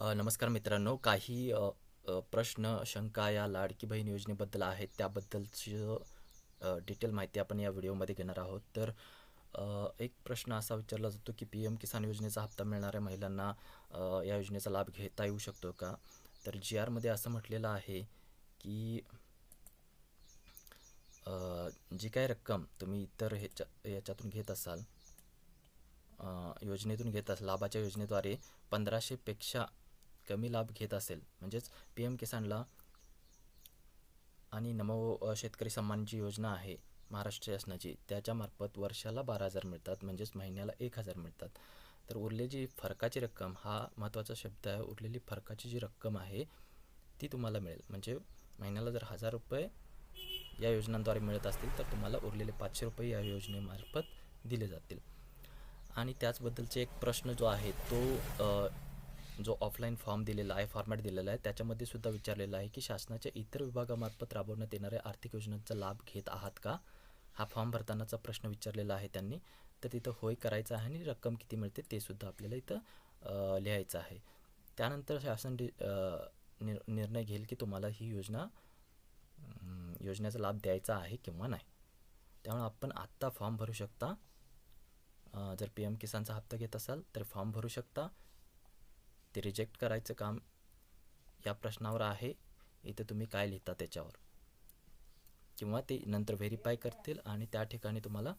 नमस्कार मित्रांनो. काही प्रश्न शंका या लाडकी बहीण योजनेबद्दल आहेत. त्याबद्दलची डिटेल माहिती आपण या व्हिडिओमध्ये घेणार आहोत. तर एक प्रश्न असा विचारला जातो की पी एम किसान योजनेचा हप्ता मिळणाऱ्या महिलांना या योजनेचा लाभ घेता येऊ शकतो का? तर जी आरमध्ये असं म्हटलेलं आहे की जी काय रक्कम तुम्ही इतर ह्याच्या याच्यातून घेत असाल योजनेतून घेत असाल लाभाच्या योजनेद्वारे पंधराशेपेक्षा कमी लाभ घेत असेल. म्हणजेच पी एम किसानला आणि नमो शेतकरी सन्मान जी योजना आहे महाराष्ट्र शासनाची त्याच्यामार्फत वर्षाला बारा हजार मिळतात. म्हणजेच महिन्याला एक हजार मिळतात. तर उरलेली जी फरकाची रक्कम हा महत्त्वाचा शब्द आहे उरलेली फरकाची जी रक्कम आहे ती तुम्हाला मिळेल. म्हणजे महिन्याला जर हजार रुपये या योजनांद्वारे मिळत असतील तर तुम्हाला उरलेले पाचशे रुपये या योजनेमार्फत दिले जातील. आणि त्याचबद्दलचे एक प्रश्न जो आहे तो जो ऑफलाईन फॉर्म दिलेला आहे फॉर्मॅट दिलेला आहे त्याच्यामध्ये सुद्धा विचारलेला आहे की शासनाच्या इतर विभागामार्फत राबवण्यात येणाऱ्या आर्थिक योजनांचा लाभ घेत आहात का? हा फॉर्म भरतानाचा प्रश्न विचारलेला आहे त्यांनी. तर तिथं होय करायचं आहे आणि रक्कम किती मिळते ते सुद्धा आपल्याला इथं लिहायचं आहे. त्यानंतर शासन डि निर निर्णय घेईल की तुम्हाला ही योजना योजनेचा लाभ द्यायचा आहे किंवा नाही. त्यामुळे आपण आत्ता फॉर्म भरू शकता. जर पी एम किसानचा हप्ता घेत असाल तर फॉर्म भरू शकता. ते रिजेक्ट करायचं काम या प्रश्नावर आहे. इथे तुम्ही काय लिहिता त्याच्यावर? किंवा ते नंतर व्हेरीफाय करतील आणि त्या ठिकाणी तुम्हाला